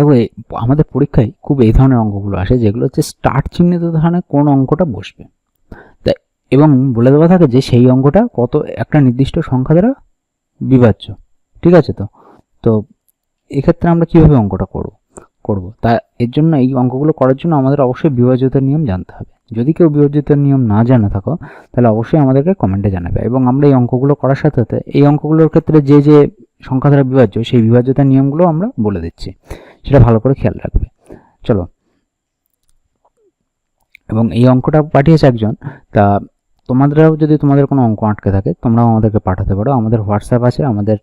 দেখো আমাদের পরীক্ষায় খুব এই ধরনের অঙ্কগুলো আসে, যেগুলো হচ্ছে স্টার্ট চিহ্নিত ধরনের কোন অঙ্কটা বসবে। তাই, এবং বলে দেওয়া থাকে যে সেই অঙ্কটা কত, একটা নির্দিষ্ট সংখ্যা দ্বারা বিভাজ্য। ঠিক আছে তো? তো এক্ষেত্রে আমরা কীভাবে অঙ্কটা করব করব? তা এর জন্য এই অঙ্কগুলো করার জন্য আমাদের অবশ্যই বিভাজ্যতার নিয়ম জানতে হবে। যদি কেউ বিভাজ্যতার নিয়ম না জানা থাকো, তাহলে অবশ্যই আমাদেরকে কমেন্টে জানাবে। এবং আমরা এই অঙ্কগুলো করার সাথে সাথে, এই অঙ্কগুলোর ক্ষেত্রে যে যে সংখ্যা দ্বারা বিভাজ্য, সেই বিভাজ্যতার নিয়মগুলো আমরা বলে দিচ্ছি। সেটা ভালো করে খেয়াল রাখবে। চলো। এবং এই অঙ্কটা পাঠিয়েছে একজন, তা তোমাদেরও যদি তোমাদের কোনো অঙ্ক আটকে থাকে, তোমরাও আমাদেরকে পাঠাতে পারো। আমাদের হোয়াটসঅ্যাপ আছে, আমাদের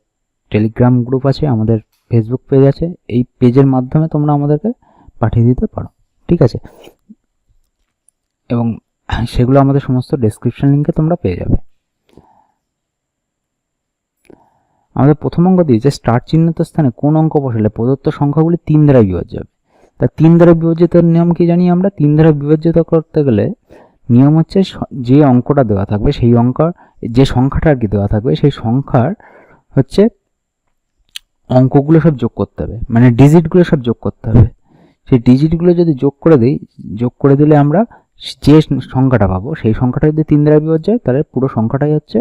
টেলিগ্রাম গ্রুপ আছে, আমাদের ফেসবুক পেজ আছে। এই পেজের মাধ্যমে তোমরা আমাদেরকে পাঠিয়ে দিতে পারো। ঠিক আছে? এবং সেগুলো আমাদের সমস্ত ডেসক্রিপশন লিঙ্কে তোমরা পেয়ে যাবে। আমাদের প্রথম অঙ্ক দিয়েছে স্টার চিহ্নিত স্থানে কোন অঙ্ক বসালে প্রদত্ত সংখ্যাগুলি তিন দ্বারা বিভাজ্য হবে। তা তিন দ্বারা বিভাজ্যতার নিয়ম কি জানি আমরা? তিন দ্বারা বিভাজ্যতা করতে গেলে নিয়ম হচ্ছে যে অঙ্কটা দেওয়া থাকবে সেই অঙ্ক, যে সংখ্যাটা আর কি দেওয়া থাকবে সেই সংখ্যার হচ্ছে অঙ্কগুলো সব যোগ করতে হবে। মানে ডিজিটগুলো সব যোগ করতে হবে। সেই ডিজিটগুলো যদি যোগ করে দিই, যোগ করে দিলে আমরা যে সংখ্যাটা পাবো সেই সংখ্যাটা যদি তিন দ্বারা বিভাজ্য হয়, তাহলে পুরো সংখ্যাটাই হচ্ছে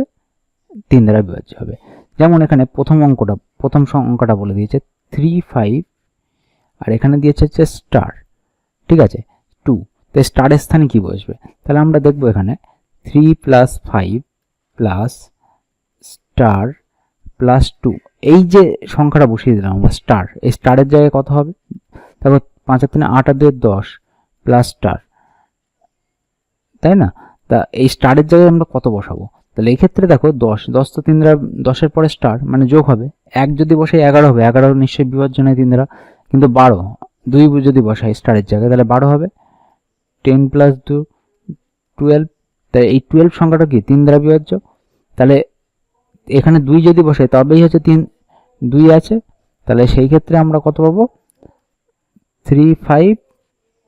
তিন দ্বারা বিভাজ্য হবে। যেমন এখানে প্রথম অঙ্কটা প্রথম অঙ্কটা বলে দিয়েছে থ্রি ফাইভ আর এখানে দিয়েছে হচ্ছে স্টার ঠিক আছে? টু তো স্টারের স্থানে কি বসবে? তাহলে আমরা দেখব এখানে three plus five plus star plus two এই যে সংখ্যাটা বসিয়ে দিলাম আমরা স্টার এই স্টারের জায়গায় কত হবে? তারপর পাঁচ আর তিনে আট আর দুই দশ প্লাস স্টার তাই না? তা এই স্টারের জায়গায় আমরা কত বসাবো? তাহলে এই ক্ষেত্রে দেখো দশ দশ তো তিন দ্বারা দশের পরে স্টার মানে যোগ হবে। এক যদি বসে এগারো হবে, এগারো নিশ্চয়ই বিভাজ্য নয় তিন দ্বারা কিন্তু বারো, দুই যদি বসাই স্টারের জায়গায়, তাহলে বারো হবে। টেন প্লাস টু টুয়েলভ তাই এই টুয়েলভ সংখ্যাটা কি? তিন দ্বারা বিভাজ্য। তাহলে এখানে দুই যদি বসে তবেই হচ্ছে তিন, দুই আছে। তাহলে সেই ক্ষেত্রে আমরা কত পাবো? থ্রি ফাইভ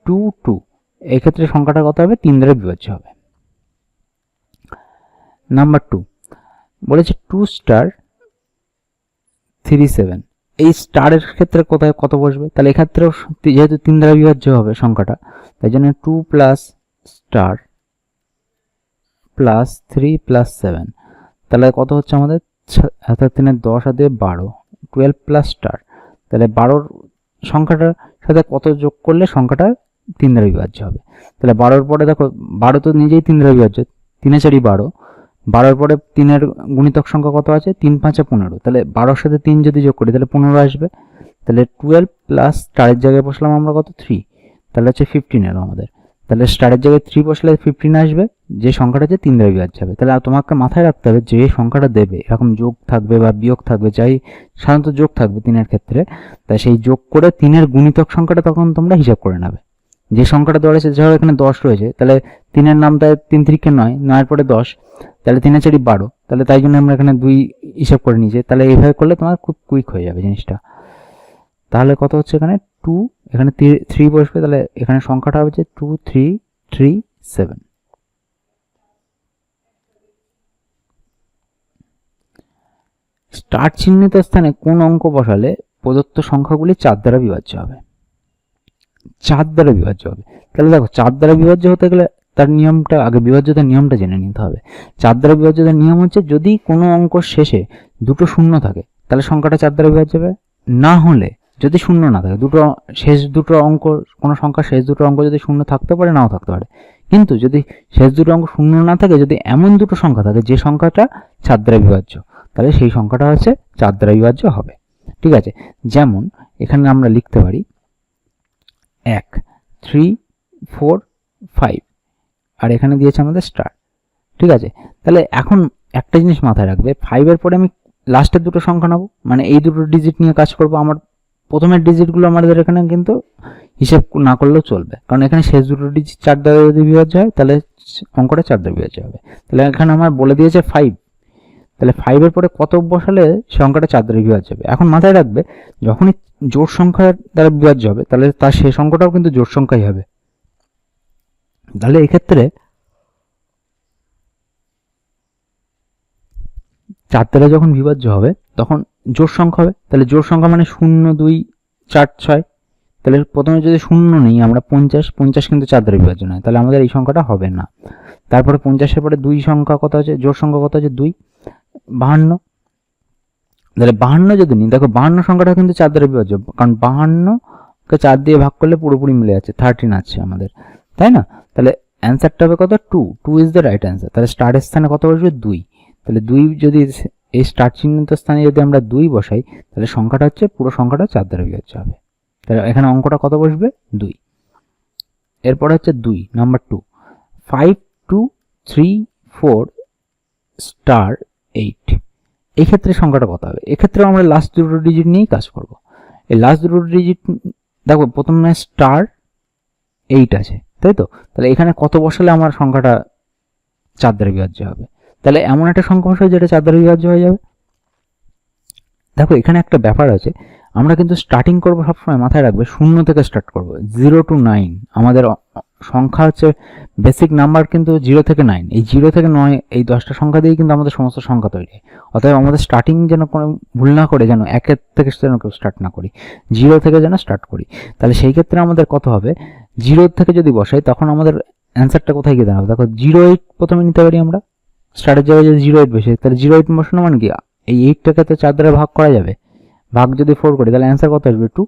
টু টু এই ক্ষেত্রে সংখ্যাটা কত হবে? তিন দ্বারা বিভাজ্য হবে। নাম্বার টু বলেছে টু স্টার থ্রি সেভেন এই স্টারের ক্ষেত্রে কোথায় কত বসবে? তাহলে এক্ষেত্রেও যেহেতু তিন দ্বারা বিভাজ্য হবে সংখ্যাটা, তাই জন্য two plus star plus three plus seven তাহলে কত হচ্ছে আমাদের? অর্থাৎ তিনের দশ আর দিয়ে বারো টুয়েলভ প্লাস স্টার তাহলে বারোর সংখ্যাটার সাথে কত যোগ করলে সংখ্যাটা তিন দ্বারা বিভাজ্য হবে? তাহলে বারোর পরে দেখো, বারো তো নিজেই তিন দ্বারা বিভাজ্য, তিনে চারি বারো বারোর পরে তিনের গুণিতক সংখ্যা কত আছে? তিন, পাঁচে পনেরো। তাহলে বারোর সাথে তিন যদি যোগ করি, তাহলে পনেরো আসবে। তাহলে টুয়েলভ প্লাস স্টারের জায়গায় বসলাম আমরা কত? থ্রি তাহলে হচ্ছে ফিফটিন এলো আমাদের। তাহলে স্টারের জায়গায় থ্রি বসলে ফিফটিন আসবে। যে সংখ্যাটা হচ্ছে তিন দ্বারা বিভাজ্য হবে। তাহলে তোমাকে মাথায় রাখতে হবে যে সংখ্যাটা দেবে। এরকম যোগ থাকবে বা বিয়োগ থাকবে, যাই সাধারণত যোগ থাকবে তিনের ক্ষেত্রে। তাই সেই যোগ করে তিনের গুণিতক সংখ্যাটা তখন তোমরা হিসাব করে নেবে। যে সংখ্যাটা দেওয়া রয়েছে, ধরো এখানে দশ রয়েছে, তাহলে তিনের নামটা তিন তিরিকে নয়, নয়ের পরে দশ। তাহলে তিনে চারি বারো। তাহলে তাই জন্য আমরা এখানে দুই হিসাব করে নিয়েছি। তাহলে এইভাবে করলে তোমার খুব কুইক হয়ে যাবে জিনিসটা। তাহলে কত হচ্ছে এখানে? টু এখানে থ্রি বসবে। তাহলে এখানে সংখ্যাটা হচ্ছে two three three seven star চিহ্নিত স্থানে কোন অঙ্ক বসালে প্রদত্ত সংখ্যাগুলি চার দ্বারা বিভাজ্য হবে। চার দ্বারা বিভাজ্য হবে। তাহলে দেখো, চার দ্বারা বিভাজ্য হতে গেলে তার নিয়মটা, আগে বিভাজ্যতার নিয়মটা জেনে নিতে হবে। চার দ্বারা বিভাজ্যতার নিয়ম হচ্ছে, যদি কোনো অঙ্ক শেষে দুটো শূন্য থাকে, তাহলে সংখ্যাটা চার দ্বারা বিভাজ্য হবে। না হলে যদি শূন্য না থাকে, দুটো শেষ দুটো অঙ্ক, কোনো সংখ্যা শেষ দুটো অঙ্ক যদি শূন্য থাকতে পারে, নাও থাকতে পারে। কিন্তু যদি শেষ দুটো অঙ্ক শূন্য না থাকে, যদি এমন দুটো সংখ্যা থাকে, যে সংখ্যাটা চার দ্বারা বিভাজ্য, তাহলে সেই সংখ্যাটা হচ্ছে চার দ্বারা বিভাজ্য হবে। ঠিক আছে? যেমন এখানে আমরা লিখতে পারি, এক থ্রি ফোর ফাইভ আর এখানে দিয়েছে আমাদের স্টার ঠিক আছে? তাহলে এখন একটা জিনিস মাথায় রাখবে ফাইভের পরে আমি লাস্টের দুটো সংখ্যা নেব। মানে এই দুটো ডিজিট নিয়ে কাজ করব। আমার প্রথমের ডিজিটগুলো আমাদের এখানে কিন্তু হিসেব না করলেও চলবে। কারণ এখানে শেষ দুটো ডিজিট চার দ্বারা যদি বিভাজ্য হয়, তাহলে অঙ্কটা চার দ্বারা বিভাজ্য হবে। তাহলে এখানে আমার বলে দিয়েছে ফাইভ তাহলে ফাইভের পরে কত বসালে সে সংখ্যাটা চার দ্বারা বিভাজ্য হবে? এখন মাথায় রাখবে, যখনই জোর সংখ্যা দ্বারা বিভাজ্য হবে, তাহলে তার শেষ অঙ্কটাও কিন্তু জোর সংখ্যাই হবে। তাহলে এক্ষেত্রে চার দ্বারা যখন বিভাজ্য হবে, তখন জোর সংখ্যা হবে। তাহলে জোর সংখ্যা মানে শূন্য, দুই, চার, ছয়। তাহলে প্রথমে যদি শূন্য নেই, আমরা পঞ্চাশ পঞ্চাশ কিন্তু চার দ্বারা বিভাজ্য নয়। তাহলে আমাদের এই সংখ্যাটা হবে না। তারপরে পঞ্চাশের পরে দুই সংখ্যা কত আছে? জোর সংখ্যা কত আছে? দুই। বাহান্ন। তাহলে বাহান্ন যদি নিই, দেখো বাহান্ন সংখ্যাটা কিন্তু চার দ্বারা বিভাজ্য। কারণ বাহান্নকে চার দিয়ে ভাগ করলে পুরোপুরি মিলে যাচ্ছে থার্টিন আছে আমাদের। তাই না? তাহলে অ্যান্সারটা হবে কত? Two two is the right answer তাহলে স্টারের স্থানে কত বসবে? দুই। তাহলে দুই যদি এই স্টার চিহ্নিত স্থানে যদি আমরা দুই বসাই, তাহলে সংখ্যাটা হচ্ছে, পুরো সংখ্যাটা চার দ্বারা বিভাজ্য হবে। তাহলে এখানে অঙ্কটা কত বসবে? দুই। এরপর হচ্ছে দুই number two five two three four star eight এই ক্ষেত্রে সংখ্যাটা কত হবে? এক্ষেত্রে আমরা লাস্ট দুটো ডিজিট নিয়েই কাজ করব। এই লাস্ট দুটো ডিজিট দেখো, প্রথমে স্টার এইট আছে। তাই তো তাহলে এখানে কত বসালে আমার সংখ্যাটা চার দ্বারা বিভাজ্য হবে? তাহলে এমন একটা সংখ্যা বসাবে যেটা চার দ্বারা বিভাজ্য হয়ে যাবে? দেখো, এখানে একটা ব্যাপার আছে। আমরা কিন্তু স্টার্টিং করব সবসময় মাথায় রাখবে, শূন্য থেকে স্টার্ট করব জিরো টু নাইন আমাদের সংখ্যা হচ্ছে বেসিক নাম্বার কিন্তু জিরো থেকে নাইন এই জিরো থেকে নয় এই দশটা সংখ্যা দিয়েই কিন্তু আমাদের সমস্ত সংখ্যা তৈরি হয়। অতএব আমাদের স্টার্টিং যেন কোনো ভুল না করে, যেন একের থেকে যেন কেউ স্টার্ট না করি জিরো থেকে যেন স্টার্ট করি। তাহলে সেই ক্ষেত্রে আমাদের কত হবে? জিরো থেকে যদি বসাই, তখন আমাদের অ্যান্সারটা কোথায় গিয়ে দাঁড়াবে? দেখো, জিরো এইট প্রথমে নিতে পারি আমরা। স্টার্টের জায়গায় যদি জিরো এইট বসে। তাহলে জিরো এইট বসানো মানে কি? এই এইটটাকে তো চার দ্বারা ভাগ করা যাবে। ভাগ যদি ফোর করি, তাহলে অ্যান্সার কত আসবে? টু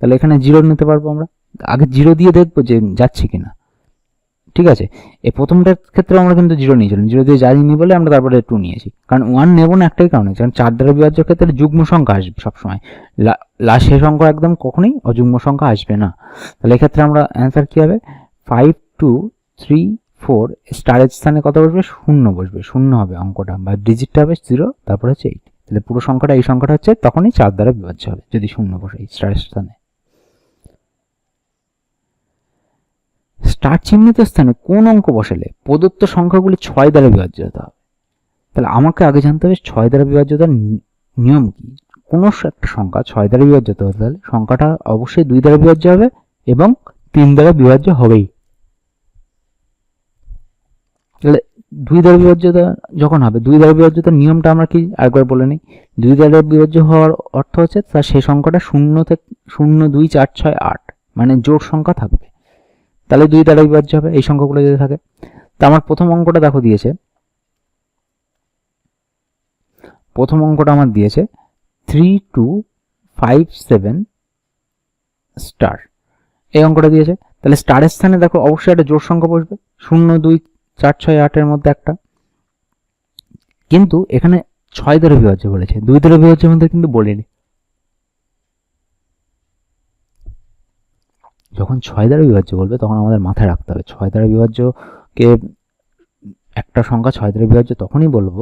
তাহলে এখানে জিরো নিতে পারব আমরা। আগে জিরো দিয়ে দেখব যে যাচ্ছে কিনা। ঠিক আছে? এই প্রথমটার ক্ষেত্রে আমরা কিন্তু জিরো নিয়েছিলাম। জিরো দিয়ে যাইনি বলে আমরা তারপরে টু নিয়েছি। কারণ ওয়ান নেব না একটাই কারণে কারণ চার দ্বারা বিভাজ্য ক্ষেত্রে যুগ্ম সংখ্যা আসবে সবসময়। লাস্ট শেষ অঙ্ক একদম কখনোই অযুগ্ম সংখ্যা আসবে না। তাহলে এক্ষেত্রে আমরা অ্যান্সার কী হবে? ফাইভ টু থ্রি ফোর স্টারের স্থানে কত বসবে? শূন্য বসবে। শূন্য হবে অঙ্কটা। বা ডিজিটটা হবে জিরো তারপরে হচ্ছে এইট তাহলে পুরো সংখ্যাটা, এই সংখ্যাটা হচ্ছে তখনই চার দ্বারা বিভাজ্য হবে, যদি শূন্য বসে স্টারের স্থানে। স্টার চিহ্নিত স্থানে কোন অঙ্ক বসালে প্রদত্ত সংখ্যাগুলি ছয় দ্বারা বিভাজ্য হতে হবে? তাহলে আমাকে আগে জানতে হবে ছয় দ্বারা বিভাজ্যতার নিয়ম কি? কোনো একটা সংখ্যা ছয় দ্বারা বিভাজ্য হতে হলে তাহলে সংখ্যাটা অবশ্যই দুই দ্বারা বিভাজ্য হবে এবং তিন দ্বারা বিভাজ্য হবেই। তাহলে দুই দ্বারা বিভাজ্যতা যখন হবে, দুই দ্বারা বিভাজ্যতার নিয়মটা আমরা কি আরেকবার বলে নিই? দুই দ্বারা বিভাজ্য হওয়ার অর্থ হচ্ছে তার সেই সংখ্যাটা শূন্য থেকে, শূন্য দুই চার ছয় আট মানে জোড় সংখ্যা থাকবে। তাহলে দুই দ্বারা বিভাজ্য হবে, এই সংখ্যাগুলো যদি থাকে। তা আমার প্রথম অঙ্কটা দেখো দিয়েছে। প্রথম অঙ্কটা আমার দিয়েছে three two five seven star এই অঙ্কটা দিয়েছে। তাহলে স্টারের স্থানে দেখো, অবশ্যই একটা জোড় সংখ্যা বসবে, শূন্য, দুই, চার, ছয়, আটের মধ্যে একটা। কিন্তু এখানে ছয় দ্বারা বিভাজ্য বলেছে, দুই দ্বারা বিভাজ্যের মধ্যে কিন্তু বলেনি। যখন ছয় দ্বারা বিভাজ্য বলবে, তখন আমাদের মাথায় রাখতে হবে। ছয় দ্বারা বিভাজ্যকে একটা সংখ্যা ছয় দ্বারা বিভাজ্য তখনই বলব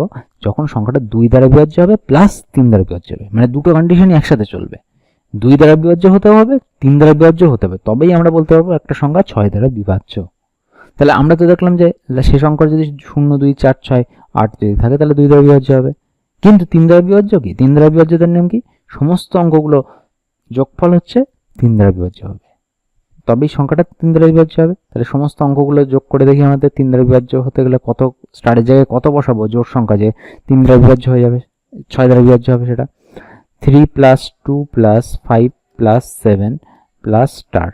যখন সংখ্যাটা দুই দ্বারা বিভাজ্য হবে প্লাস তিন দ্বারা বিভাজ্য হবে। মানে দুটো কন্ডিশনই একসাথে চলবে। দুই দ্বারা বিভাজ্য হতে হবে তিন দ্বারা বিভাজ্য হতে হবে। তবেই আমরা বলতে পারব একটা সংখ্যা ছয় দ্বারা বিভাজ্য। তাহলে আমরা তো দেখলাম যে সে সংখ্যা যদি শূন্য, দুই, চার, ছয়, আট যদি থাকে, তাহলে দুই দ্বারা বিভাজ্য হবে। কিন্তু তিন দ্বারা বিভাজ্য কি? তিন দ্বারা বিভাজ্যতার নিয়ম কি? সমস্ত অঙ্কগুলো যোগফল হচ্ছে তিন দ্বারা বিভাজ্য হবে। তবেই সংখ্যাটা তিন দ্বারা বিভাজ্য হবে। তাহলে সমস্ত অঙ্কগুলো যোগ করে দেখি আমাদের তিন দ্বারা বিভাজ্য হতে গেলে কত স্টারের জায়গায় কত বসাবো? জোর সংখ্যা যে তিন দ্বারা বিভাজ্য হয়ে যাবে, ছয় দ্বারা বিভাজ্য হবে সেটা। Three plus two plus five plus seven plus star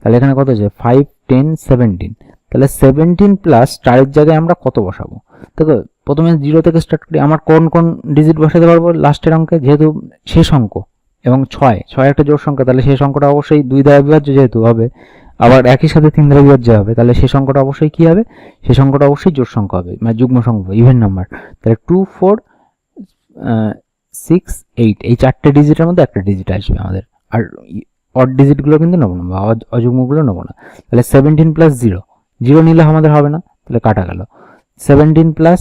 তাহলে এখানে কত আছে? ফাইভ টেন সেভেন্টিন তাহলে সেভেন্টিন প্লাস স্টারের জায়গায় আমরা কত বসাবো? দেখো, প্রথমে জিরো থেকে স্টার্ট করি। আমার কোন কোন ডিজিট বসাতে পারব লাস্টের অঙ্কে? যেহেতু শেষ অঙ্ক। এবং ছয়। ছয় একটা জোর সংখ্যা, তাহলে সেই সংখ্যাটা অবশ্যই দুই দ্বারা বিভাজ্য যেহেতু হবে, আবার একই সাথে তিন দ্বারা বিভাজ্য হবে, তাহলে সেই সংখ্যাটা অবশ্যই কি হবে? সেই সংখ্যাটা অবশ্যই জোর সংখ্যা হবে মানে যুগ্ম সংখ্যা ইভেন নাম্বার তাহলে টু ফোর সিক্স এইট এই চারটে ডিজিটের মধ্যে একটা ডিজিট আসবে আমাদের। আর অড ডিজিটগুলো কিন্তু নেব না, বা অযুগ্মগুলো নেব না। তাহলে সেভেন্টিন প্লাস জিরো জিরো নিলে আমাদের হবে না, তাহলে কাটা গেল। সেভেন্টিন প্লাস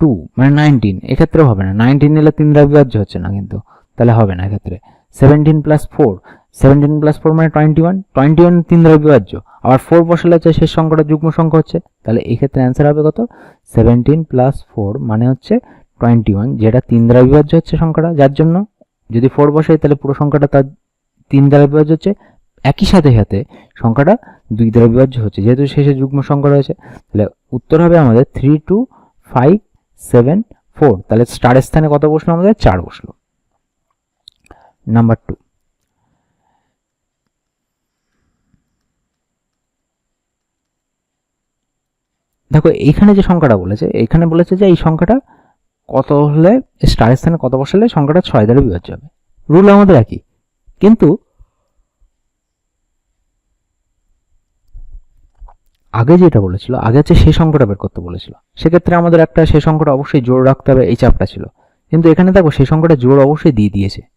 টু মানে নাইনটিন এক্ষেত্রেও হবে না। নাইনটিন নিলে তিন দ্বারা বিভাজ্য হচ্ছে না কিন্তু, তাহলে হবে না এক্ষেত্রে। Seventeen plus four seventeen plus four মানে টোয়েন্টি ওয়ান টোয়েন্টি ওয়ান তিন দ্বারা বিভাজ্য আবার ফোর বসালে হচ্ছে শেষ সংখ্যাটা যুগ্ম সংখ্যা হচ্ছে। তাহলে এই ক্ষেত্রে অ্যান্সার হবে কত? সেভেন্টিন প্লাস ফোর মানে হচ্ছে টোয়েন্টি ওয়ান যেটা তিন দ্বারা বিভাজ্য হচ্ছে সংখ্যাটা, যার জন্য? যদি ফোর বসাই, তাহলে পুরো সংখ্যাটা তার তিন দ্বারা বিভাজ্য হচ্ছে। একই সাথে সাথে সংখ্যাটা দুই দ্বারা বিভাজ্য হচ্ছে, যেহেতু শেষে যুগ্ম সংখ্যা রয়েছে। তাহলে উত্তর হবে আমাদের three two five seven four তাহলে স্টারের স্থানে কত বসল? আমাদের চার বসল। নাম্বার টু দেখো, এইখানে যে সংখ্যাটা বলেছে, এইখানে বলেছে যে এই সংখ্যাটা কত হলে স্টারের স্থানে কত বসালে সংখ্যাটা ছয় দ্বারা বিভাজ্য হবে। রুল আমাদের একই। কিন্তু আগে যেটা বলেছিল, আগে হচ্ছে সেই সংখ্যাটা বের করতে বলেছিল। সেক্ষেত্রে আমাদের একটা সেই সংখ্যাটা অবশ্যই জোর রাখতে হবে, এই চাপটা ছিল। কিন্তু এখানে দেখো, সেই সংখ্যাটা জোর অবশ্যই দিয়ে দিয়েছে।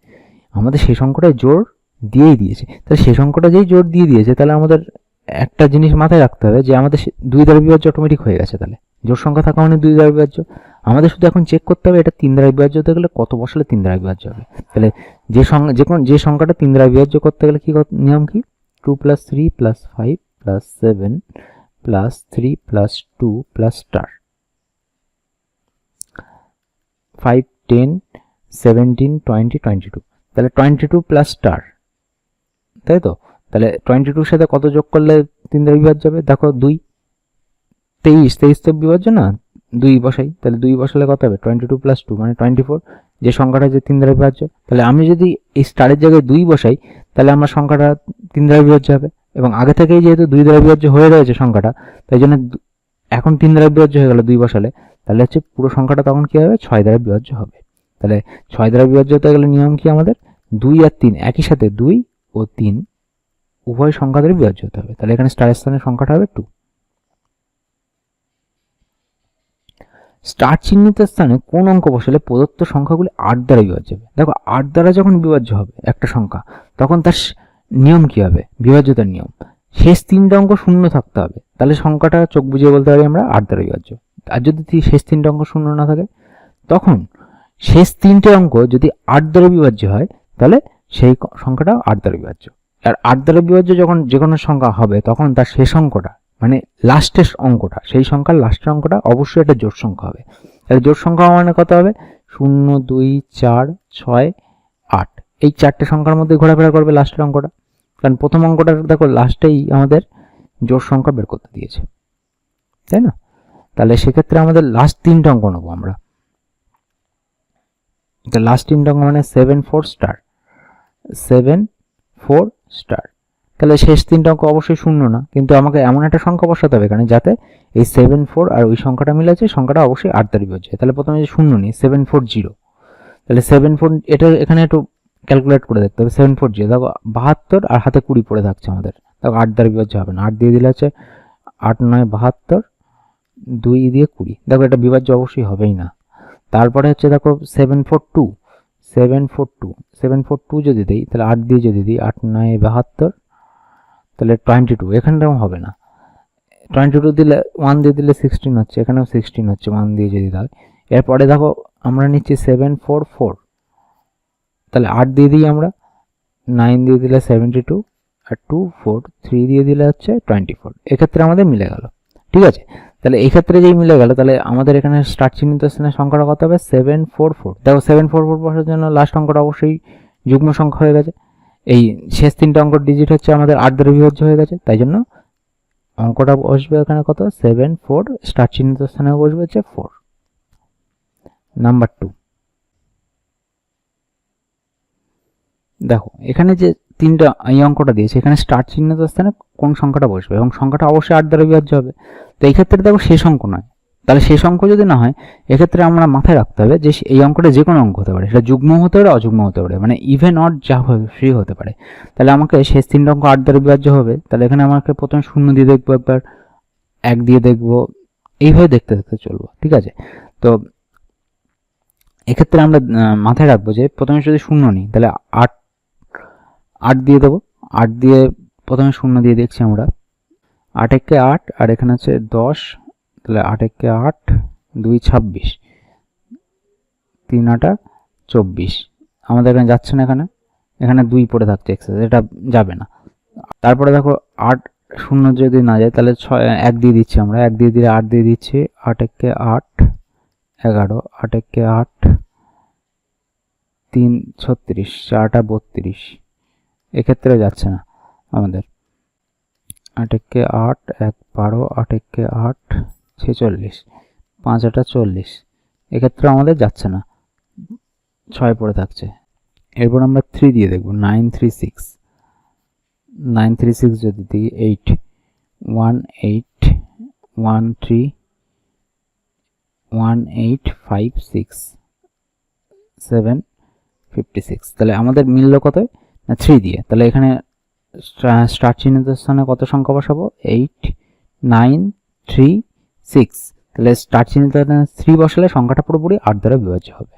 আমাদের সেই সংখ্যাটা জোর দিয়েই দিয়েছে। তাহলে সেই সংখ্যাটা যেই জোর দিয়ে দিয়েছে, তাহলে আমাদের একটা জিনিস মাথায় রাখতে হবে যে আমাদের দুই দ্বারা বিভাজ্য অটোমেটিক হয়ে গেছে তাহলে। জোর সংখ্যা থাকা মানে দুই দ্বারা বিভাজ্য। আমাদের শুধু এখন চেক করতে হবে এটা তিন দ্বারা বিভাজ্য হতে গেলে কত বসালে তিন দ্বারা বিভাজ্য হবে। তাহলে যে সংখ্যা যে কোন যে সংখ্যাটা তিন দ্বারা বিভাজ্য করতে গেলে কি নিয়ম কি? Two plus three plus five plus seven plus three plus two plus star five ten seventeen twenty twenty two তাহলে টোয়েন্টি টু প্লাস স্টার তাই তো? তাহলে টোয়েন্টি টুর সাথে কত যোগ করলে তিন দ্বারা বিভাজ্য হবে? দেখো দুই, তেইশ তেইশ তো বিভাজ্য না? দুই বসাই, তাহলে দুই বসালে কত হবে? টোয়েন্টি টু প্লাস টু মানে টোয়েন্টি ফোর যে সংখ্যাটা যে তিন দ্বারা বিভাজ্য, তাহলে আমি যদি এই স্টারের জায়গায় দুই বসাই, তাহলে আমার সংখ্যাটা তিন দ্বারা বিভাজ্য হবে। এবং আগে থেকেই যেহেতু দুই দ্বারা বিভাজ্য হয়ে রয়েছে সংখ্যাটা, তাই জন্য এখন তিন দ্বারা বিভাজ্য হয়ে গেল দুই বসালে, তাহলে হচ্ছে পুরো সংখ্যাটা তখন কী হবে? ছয় দ্বারা বিভাজ্য হবে। তাহলে ছয় দ্বারা বিভাজ্য হতে গেলে নিয়ম কি আমাদের? দুই আর তিন, একই সাথে দুই ও তিন, উভয় সংখ্যা দ্বারা বিভাজ্য হতে হবে। তাহলে এখানে স্টার স্থানের সংখ্যাটা হবে টু স্টার চিহ্নিত স্থানে কোন অঙ্ক বসালে প্রদত্ত সংখ্যাগুলি আট দ্বারা বিভাজ্য হবে। দেখো, আট দ্বারা যখন বিভাজ্য হবে একটা সংখ্যা, তখন তার নিয়ম কি হবে? বিভাজ্যতার নিয়ম। শেষ তিনটা অঙ্ক শূন্য থাকতে হবে। তাহলে সংখ্যাটা চোখ বুঝিয়ে বলতে পারি আমরা, আট দ্বারা বিভাজ্য। আর যদি শেষ তিনটা অঙ্ক শূন্য না থাকে, তখন শেষ তিনটে অঙ্ক যদি আট দ্বারা বিভাজ্য হয় তাহলে সেই সংখ্যাটা আট দ্বারা বিভাজ্য। আর আট দ্বারা বিভাজ্য যখন যে কোনো সংখ্যা হবে, তখন তার শেষ অঙ্কটা মানে লাস্টের অঙ্কটা, সেই সংখ্যার লাস্টের অঙ্কটা অবশ্যই একটা জোট সংখ্যা হবে। তাহলে জোট সংখ্যা মানে কত হবে? শূন্য, দুই, চার, ছয়, আট। এই চারটে সংখ্যার মধ্যে ঘোরাফেরা করবে লাস্টের অঙ্কটা। কারণ প্রথম অঙ্কটা, দেখো লাস্টেই আমাদের জোট সংখ্যা বের করতে দিয়েছে। তাই না? তাহলে সেক্ষেত্রে আমাদের লাস্ট তিনটা অঙ্ক নেব আমরা। লাস্ট তিনটা অঙ্ক মানে seven four star seven, four, star. তাহলে শেষ তিনটা অঙ্ক অবশ্যই শূন্য না, কিন্তু আমাকে এমন একটা সংখ্যা বসাতে হবে এখানে যাতে এই সেভেন, ফোর আর ওই সংখ্যাটা মিলে আছে সংখ্যাটা অবশ্যই আট বিভাজ্য হয়। তাহলে প্রথমে যে শূন্য নিই, সেভেন, ফোর, জিরো। তাহলে সেভেন, ফোর, এটা এখানে একটু ক্যালকুলেট করে দেখতে হবে, সেভেন, ফোর, জিরো। দেখো, বাহাত্তর আর হাতে কুড়ি পড়ে থাকছে আমাদের। দেখো, আট দ্বারা বিভাজ্য হবে না। আট দিয়ে দিলে হচ্ছে আট, নয়, বাহাত্তর, দুই দিয়ে কুড়ি। দেখো, এটা বিভাজ্য অবশ্যই হবেই না। তারপরে হচ্ছে দেখো, seven, four, two. Seven four two seven four two যদি দিই, তাহলে আট দিয়ে যদি দিই, আট, নয়, বাহাত্তর, তাহলে টোয়েন্টি টু এখানটাও হবে না। টোয়েন্টি টু দিলে ওয়ান দিয়ে দিলে সিক্সটিন হচ্ছে, এখানেও সিক্সটিন হচ্ছে ওয়ান দিয়ে যদি দেয় এরপরে দেখো, আমরা নিচ্ছি সেভেন ফোর ফোর তাহলে আট দিয়ে দিই আমরা নাইন দিয়ে দিলে সেভেন্টি টু আর টু ফোর থ্রি দিয়ে দিলে হচ্ছে টোয়েন্টি ফোর এক্ষেত্রে আমাদের মিলে গেল। ঠিক আছে? তাহলে এই ক্ষেত্রে যেই মিলে গেল, তাহলে আমাদের এখানে স্টার্ট চিহ্নিত স্থানের সংখ্যাটা কত হবে? সেভেন ফোর ফোর দেখো সেভেন ফোর ফোর বসার জন্য লাস্ট অঙ্কটা অবশ্যই যুগ্ম সংখ্যা হয়ে গেছে। এই শেষ তিনটা অঙ্কর ডিজিট হচ্ছে আমাদের আট দ্বারা বিভাজ্য হয়ে গেছে, তাই জন্য অঙ্কটা বসবে এখানে কত? সেভেন ফোর স্টার চিহ্নিত স্থানে বসবে হচ্ছে ফোর নাম্বার টু দেখো, এখানে যে তিনটা, এই অঙ্কটা দিয়েছে, এখানে স্টার চিহ্নিত স্থানে কোন সংখ্যাটা বসবে? এবং সংখ্যাটা অবশ্যই আট দ্বারা বিভাজ্য হবে। তো এই ক্ষেত্রে দেখো শেষ অঙ্ক নয়। তাহলে শেষ অঙ্ক যদি না হয়, এক্ষেত্রে আমরা মাথায় রাখতে হবে যে এই অঙ্কটা যে কোনো অঙ্ক হতে পারে, সেটা যুগ্ম হতে পারে, অযুগ্ম হতে পারে মানে ইভেন অট যা ফ্রি হতে পারে। তাহলে আমাকে শেষ তিনটা অঙ্ক আট দ্বারা বিভাজ্য হবে, তাহলে এখানে আমাকে প্রথমে শূন্য দিয়ে দেখব একবার, এক দিয়ে দেখব, এইভাবে দেখতে দেখতে চলবো, ঠিক আছে? তো এক্ষেত্রে আমরা মাথায় রাখব যে প্রথমে যদি শূন্য নিই, তাহলে আট আট দিয়ে দেবো, আট দিয়ে প্রথমে শূন্য দিয়ে দেখছি আমরা আট একে আট, আর এখানে আছে দশ, তাহলে আট একে আট, দুই ছাব্বিশ। তিন আটা চব্বিশ। আমাদের এখানে যাচ্ছে না এখানে। এখানে দুই পড়ে থাকছে এক্সেস এটা যাবে না। তারপরে দেখো আট শূন্য যদি না যায়, তাহলে ছয়, এক দিয়ে দিচ্ছি আমরা। এক দিয়ে দিলে আট দিয়ে দিচ্ছি। আট একে আট, এগারো। আট একে আট, তিন, ছত্রিশ। চারটা বত্রিশ। এক্ষেত্রে যাচ্ছে না আমাদের। আট আট, এক বারো, আট একে আট, ছেচল্লিশ। পাঁচ আটা চল্লিশ। এক্ষেত্রে আমাদের যাচ্ছে না। ছয় পড়ে থাকছে। এরপর আমরা থ্রি দিয়ে দেখব। Nine three six nine three six যদি দিই eight one eight one three one eight five six seven fifty six তাহলে আমাদের মিলল কত? না থ্রি দিয়ে। তাহলে এখানে স্টার্ট চিহ্নিত স্থানে কত সংখ্যা বসাবো? এইট নাইন থ্রি সিক্স তাহলে স্টার্ট চিহ্নিত থ্রি বসালে সংখ্যাটা পুরোপুরি আট দ্বারা বিভাজ্য হবে।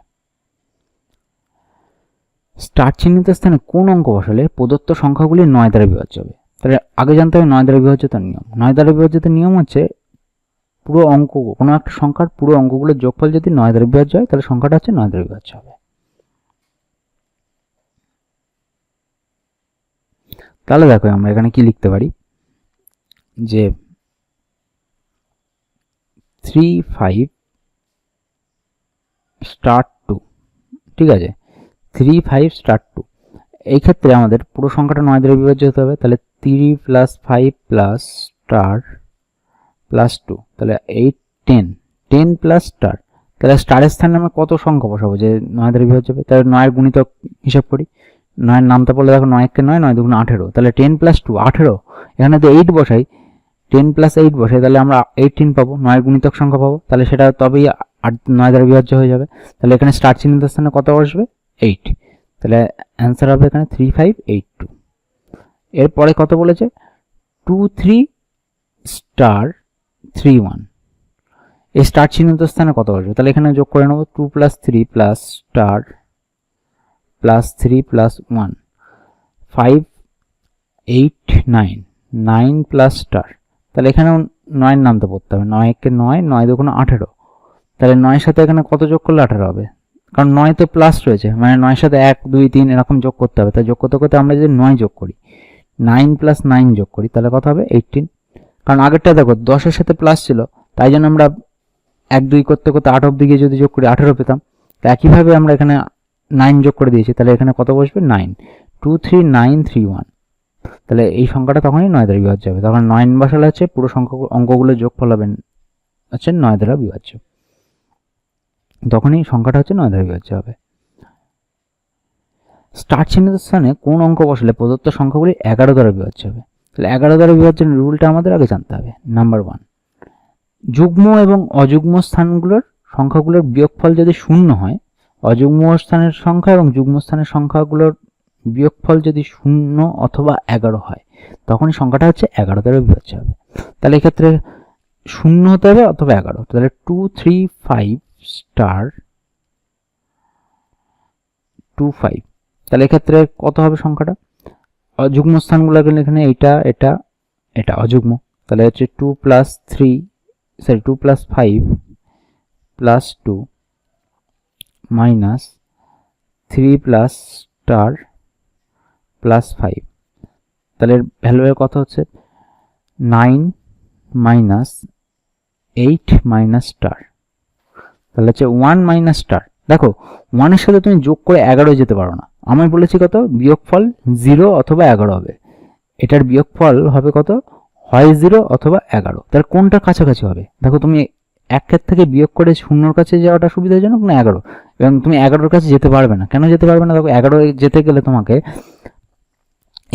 স্টার্ট চিহ্নিত স্থানে কোন অঙ্ক বসালে প্রদত্ত সংখ্যাগুলি নয় দ্বারা বিভাজ্য হবে? তাহলে আগে জানতে হবে নয় দ্বারা বিভাজ্যতার নিয়ম। নয় দ্বারা বিভাজ্যতার নিয়ম হচ্ছে পুরো অঙ্ক কোনো একটা সংখ্যার পুরো অঙ্কগুলোর যোগফল যদি নয় দ্বারা বিভাজ্য হয়, তাহলে সংখ্যাটা হচ্ছে নয় দ্বারা বিভাজ্য হবে। তাহলে দেখো আমরা এখানে কি লিখতে পারি? যে থ্রি ফাইভ স্টার্ট টু ঠিক আছে? থ্রি ফাইভ স্টার্ট টু এই ক্ষেত্রে আমাদের পুরো সংখ্যাটা নয় দ্বারা বিভাজ্য হতে হবে, তাহলে three plus five plus star plus two তাহলে eight ten ten plus star তাহলে স্টারের স্থানে আমরা কত সংখ্যা বসাবো যে নয় দ্বারা বিভাজ্য হবে? তাহলে নয়ের গুণিতক হিসাব করি। নয়ের নামটা পড়লে দেখো নয় একে নয় নয় দুগুণ আঠেরো। তাহলে টেন প্লাস টু আঠেরো। এখানে তো এইট বসাই টেন প্লাস এইট বসাই, তাহলে আমরা এইটিন পাবো নয় গুণিতক সংখ্যা পাবো। তাহলে সেটা তবেই আট, নয় দ্বারা বিভাজ্য হয়ে যাবে। তাহলে এখানে স্টার চিহ্নিত স্থানে কত বসবে? এইট তাহলে অ্যান্সার হবে এখানে থ্রি ফাইভ এইট টু এরপরে কত বলেছে? Two three star three one এই স্টার চিহ্নিত স্থানে কত বসবে? তাহলে এখানে যোগ করে নেব two plus three plus star plus three plus one five eight nine nine plus star তাহলে এখানেও নয়ের নামতে পড়তে হবে। নয় একে নয় নয় দুগুণ আঠেরো। তাহলে নয়ের সাথে এখানে কত যোগ করলে আঠেরো হবে? কারণ নয় তো প্লাস রয়েছে। মানে নয়ের সাথে এক, দুই, তিন এরকম যোগ করতে হবে। তাই যোগ করতে করতে আমরা যদি নয় যোগ করি নাইন প্লাস নাইন যোগ করি, তাহলে কত হবে? এইটিন কারণ আগেরটা দেখো, দশের সাথে প্লাস ছিল, তাই জন্য আমরা এক, দুই করতে করতে আট অব্দি গিয়ে যদি যোগ করি, আঠেরো পেতাম। তো একইভাবে আমরা এখানে নাইন যোগ করে দিয়েছি, তাহলে এখানে কত বসবে? Nine. Two three nine three one. তাহলে এই সংখ্যাটা তখনই নয় দ্বারা বিভাজ্য হবে। তখন নয়ন বসালে হচ্ছে পুরো সংখ্যা অঙ্কগুলো যোগফল হবে হচ্ছে নয় দ্বারা বিভাজ্য। তখনই সংখ্যাটা হচ্ছে নয় দ্বারা বিভাজ্য হবে। স্টার চিহ্নিত স্থানে কোন অঙ্ক বসালে প্রদত্ত সংখ্যাগুলি এগারো দ্বারা বিভাজ্য হবে? তাহলে এগারো দ্বারা বিভাজ্যের রুলটা আমাদের আগে জানতে হবে। Number one. যুগ্ম এবং অযুগ্ম স্থানগুলোর সংখ্যাগুলোর বিয়োগফল যদি শূন্য হয় অযুগ্ম স্থানের সংখ্যা এবং যুগ্ম স্থানের সংখ্যাগুলোর বিয়োগফল যদি শূন্য অথবা এগারো হয়, তখনই সংখ্যাটা হচ্ছে এগারো দ্বারা বিভাজ্য হবে। তাহলে এক্ষেত্রে শূন্য হতে হবে অথবা এগারো? তাহলে two three five star two five তাহলে এক্ষেত্রে কত হবে সংখ্যাটা? অযুগ্ম স্থানগুলো এখানে এটা এটা এটা অযুগ্ম। তাহলে হচ্ছে two plus three sorry two plus five plus two minus three plus star plus five. তাহলে ভ্যালু এর কত হচ্ছে nine minus eight minus star. তাহলে হচ্ছে ওয়ান মাইনাস স্টার। দেখো, ওয়ানের সাথে তুমি যোগ করে এগারো যেতে পারো না। আমি বলেছি কত? বিয়োগফল জিরো অথবা এগারো হবে। এটার বিয়োগফল হবে কত? হয় জিরো অথবা এগারো। তাহলে কোনটা কাছাকাছি হবে? দেখো, তুমি একের থেকে বিয়োগ করে শূন্যর কাছে যাওয়াটা সুবিধাজনক না এগারো? এবং তুমি এগারোর কাছে যেতে পারবে না। কেন যেতে পারবে না? দেখো, এগারো যেতে গেলে তোমাকে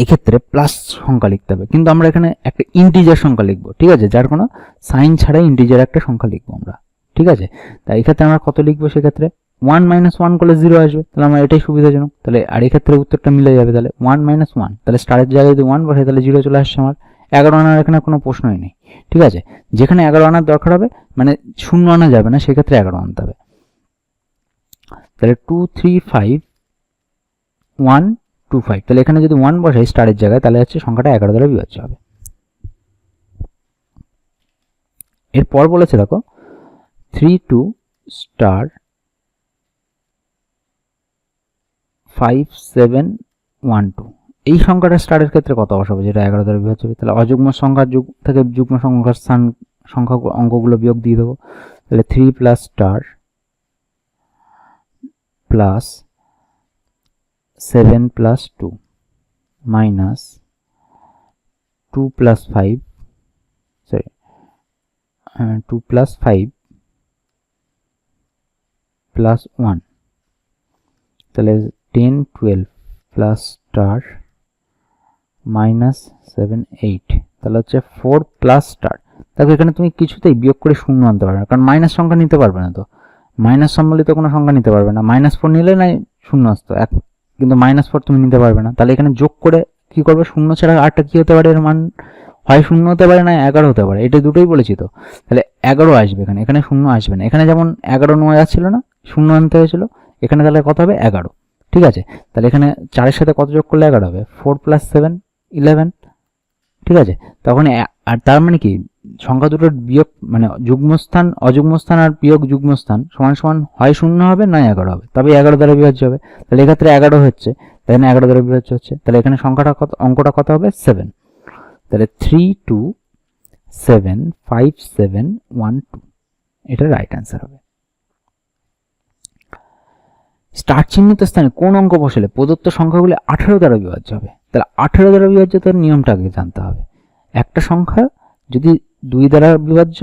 এক্ষেত্রে প্লাস সংখ্যা লিখতে হবে। কিন্তু আমরা এখানে একটা ইন্টিজার সংখ্যা লিখব, ঠিক আছে? যার কোনো সাইন ছাড়াই ইন্টিজার একটা সংখ্যা লিখব আমরা, ঠিক আছে? তাই এক্ষেত্রে আমরা কত লিখব সেক্ষেত্রে? ওয়ান মাইনাস ওয়ান করলে জিরো আসবে। তাহলে আমার এটাই সুবিধাজনক। তাহলে, আর এক্ষেত্রে উত্তরটা মিলে যাবে তাহলে। ওয়ান মাইনাস ওয়ান তাহলে স্টারের জায়গায় যদি ওয়ান বসে, তাহলে জিরো চলে আসছে আমার। এগারো আনার এখানে কোনো প্রশ্নই নেই, ঠিক আছে? যেখানে এগারো আনার দরকার হবে মানে শূন্য আনা যাবে না, সেক্ষেত্রে এগারো আনতে হবে। তাহলে two three five one two five তাহলে এখানে যদি ওয়ান বসাই স্টারের জায়গায়, তাহলে হচ্ছে সংখ্যাটা এগারো দ্বারা বিভাজ্য হবে। এরপর বলেছে, দেখো three two star five seven one two এই সংখ্যাটা স্টারের ক্ষেত্রে কত বসাবো? যেটা এগারো দ্বারা বিভাজ্য হবে। তাহলে অযুগ্ম সংখ্যার যুগ থেকে যুগ্ম সংখ্যার স্থান, সংখ্যা অঙ্কগুলো বিয়োগ দিয়ে দেবো। তাহলে three plus star plus seven plus two minus two plus five sorry two plus five plus one তাহলে ten twelve plus star minus seven eight তাহলে হচ্ছে ফোর প্লাস স্টার দেখো এখানে তুমি কিছুতেই বিয়োগ করে শূন্য আনতে পারবে না, কারণ মাইনাস সংখ্যা নিতে পারবে না তো। মাইনাস সম্বলিত কোনো সংখ্যা নিতে পারবে না। মাইনাস ফোর নিলে নাই শূন্য আসতো এক কিন্তু মাইনাস ফোর তুমি নিতে পারবে না। তাহলে এখানে যোগ করে কি করবে? শূন্য ছাড়া আটটা কি হতে পারে এর মান? হয় শূন্য হতে পারে না, এগারো হতে পারে। এটা দুটোই বলেছি তো। তাহলে এগারো আসবে এখানে। এখানে শূন্য আসবে না। এখানে যেমন এগারো নয় আসছিল না, শূন্য আনতে হয়েছিল, এখানে তাহলে কত হবে? এগারো। ঠিক আছে? তাহলে এখানে চারের সাথে কত যোগ করলে এগারো হবে? ফোর প্লাস সেভেন ইলেভেন ঠিক আছে? তখন আর তার মানে কি? সংখ্যা দুটোর বিয়োগ মানে যুগ্মস্থান, অযুগ্মস্থান আর বিয়োগ যুগ্মস্থান সমান সমান হয় শূন্য হবে নয় এগারো হবে। তবে এগারো দ্বারা বিভাজ্য হবে। তাহলে এক্ষেত্রে এগারো হচ্ছে, তাই জন্য এগারো দ্বারা বিভাজ্য হচ্ছে? তাহলে এখানে সংখ্যাটা কত, অঙ্কটা কত হবে? সেভেন তাহলে three two seven five seven one two এটা রাইট অ্যান্সার হবে। স্টার চিহ্নিত স্থানে কোন অঙ্ক বসালে প্রদত্ত সংখ্যাগুলি আঠেরো দ্বারা বিভাজ্য হবে? তাহলে আঠেরো দ্বারা বিভাজ্যতার নিয়মটা আগে জানতে হবে। একটা সংখ্যা যদি দুই দ্বারা বিভাজ্য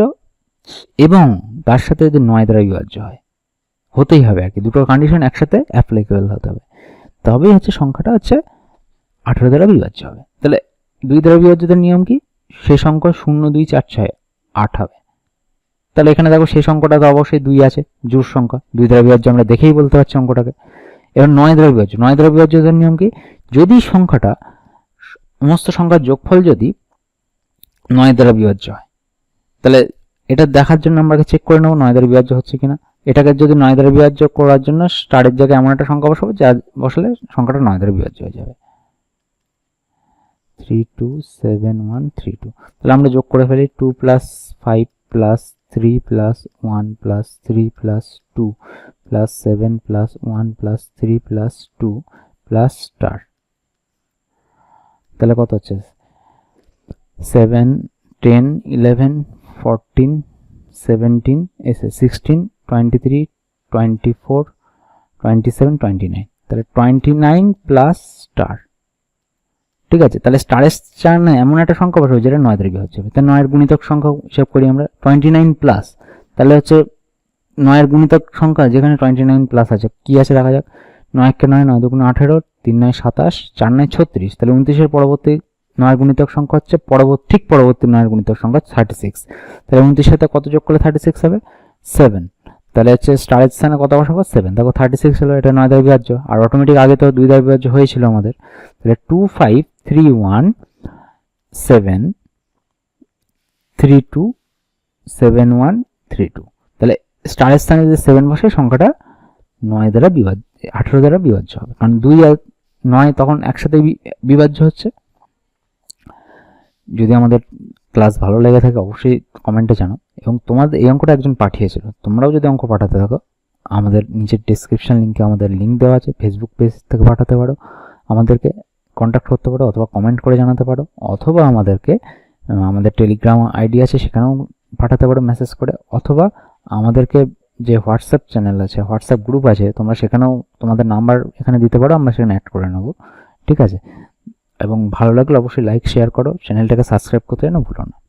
এবং তার সাথে যদি নয় দ্বারা বিভাজ্য হয়, হতেই হবে আর কি। দুটো কন্ডিশন একসাথে অ্যাপ্লিকেবল হতে হবে। তবেই হচ্ছে সংখ্যাটা হচ্ছে আঠেরো দ্বারা বিভাজ্য হবে। তাহলে দুই দ্বারা বিভাজ্যতার নিয়ম কি? সে সংখ্যা শূন্য, দুই, চার, ছয়, আট হবে। তাহলে এখানে দেখো সেই সংখ্যাটা তো অবশ্যই দুই আছে জোর সংখ্যা। দুই দ্বারা বিভাজ্য আমরা দেখেই বলতে পারছি অঙ্কটাকে। এবার নয় দ্বারা বিভাজ্য। নয় দ্বারা বিভাজ্যতার নিয়ম কি? যদি সংখ্যাটা সমস্ত সংখ্যার যোগফল যদি নয় দ্বারা বিভাজ্য হয় তাহলে এটা দেখার জন্য আমরা চেক করে নেব নয় দ্বারা বিভাজ্য হচ্ছে কিনা। এটাকে যদি নয় দ্বারা বিভাজ্য করার জন্য স্টারের জায়গায় এমন একটা সংখ্যা বসাবো যা বসালে সংখ্যাটা নয় দ্বারা বিভাজ্য হয়ে যাবে। Three two seven one three two তাহলে আমরা যোগ করে ফেলি two plus five plus three plus one plus three plus two plus seven plus one plus three plus two plus star তাহলে কত হচ্ছে? Seven ten eleven fourteen seventeen এসে sixteen twenty three twenty four twenty seven twenty nine তাহলে twenty nine plus star ঠিক আছে, তাহলে স্টারের চার না এমন একটা সংখ্যা বসাবো যেটা নয় বিভাজ্য হবে তাহলে নয়ের গুণিতক সংখ্যা হিসাব করি আমরা টোয়েন্টি নাইন প্লাস তাহলে হচ্ছে নয়ের গুণিতক সংখ্যা যেখানে টোয়েন্টি নাইন প্লাস আছে, কি আছে দেখা যাক? নয়কে নয় নয় দুগুণ আঠেরো, তিন নয় সাতাশ, চার নয় ছত্রিশ। তাহলে উনত্রিশের পরবর্তী নয়ের গুণিতক সংখ্যা হচ্ছে পরবর্তী, ঠিক পরবর্তী নয়ের গুণিতক সংখ্যা থার্টি সিক্স তাহলে উনত্রিশের সাথে কত যোগ করলে থার্টি সিক্স হবে? সেভেন তাহলে হচ্ছে স্টারের স্থানে কত বসাবো সেভেন দেখো থার্টি সিক্স হলো, এটা নয় দ্বারা বিভাজ্য আর অটোমেটিক আগে তো দুই দ্বারা বিভাজ্য হয়েছিল আমাদের। তাহলে two five three one seven three two seven one three two তাহলে স্টারের স্থানে যদি সেভেন বসে, সংখ্যাটা নয় দ্বারা বিভাজ্য, আঠেরো দ্বারা বিভাজ্য হবে। কারণ দুই আর নয় তখন একসাথে বিভাজ্য হচ্ছে। যদি আমাদের ক্লাস ভালো লেগে থাকে, অবশ্যই কমেন্টে জানাও। এবং তোমাদের এই অঙ্কটা একজন পাঠিয়েছিল। তোমরাও যদি অঙ্ক পাঠাতে থাকো, আমাদের নিচের ডিসক্রিপশন লিঙ্কে আমাদের লিঙ্ক দেওয়া আছে। ফেসবুক পেজ থেকে পাঠাতে পারো। আমাদেরকে কন্ট্যাক্ট করতে পারো অথবা কমেন্ট করে জানাতে পারো। অথবা আমাদেরকে আমাদের টেলিগ্রাম আইডি আছে, সেখানেও পাঠাতে পারো মেসেজ করে। অথবা আমাদেরকে যে হোয়াটসঅ্যাপ চ্যানেল আছে হোয়াটসঅ্যাপ গ্রুপ আছে, তোমরা সেখানেও তোমাদের নাম্বার এখানে দিতে পারো, আমরা সেখানে অ্যাড করে নেব। ঠিক আছে? এবং ভালো লাগলে অবশ্যই লাইক শেয়ার করো। চ্যানেলটাকে সাবস্ক্রাইব করতে যেন ভুলো না।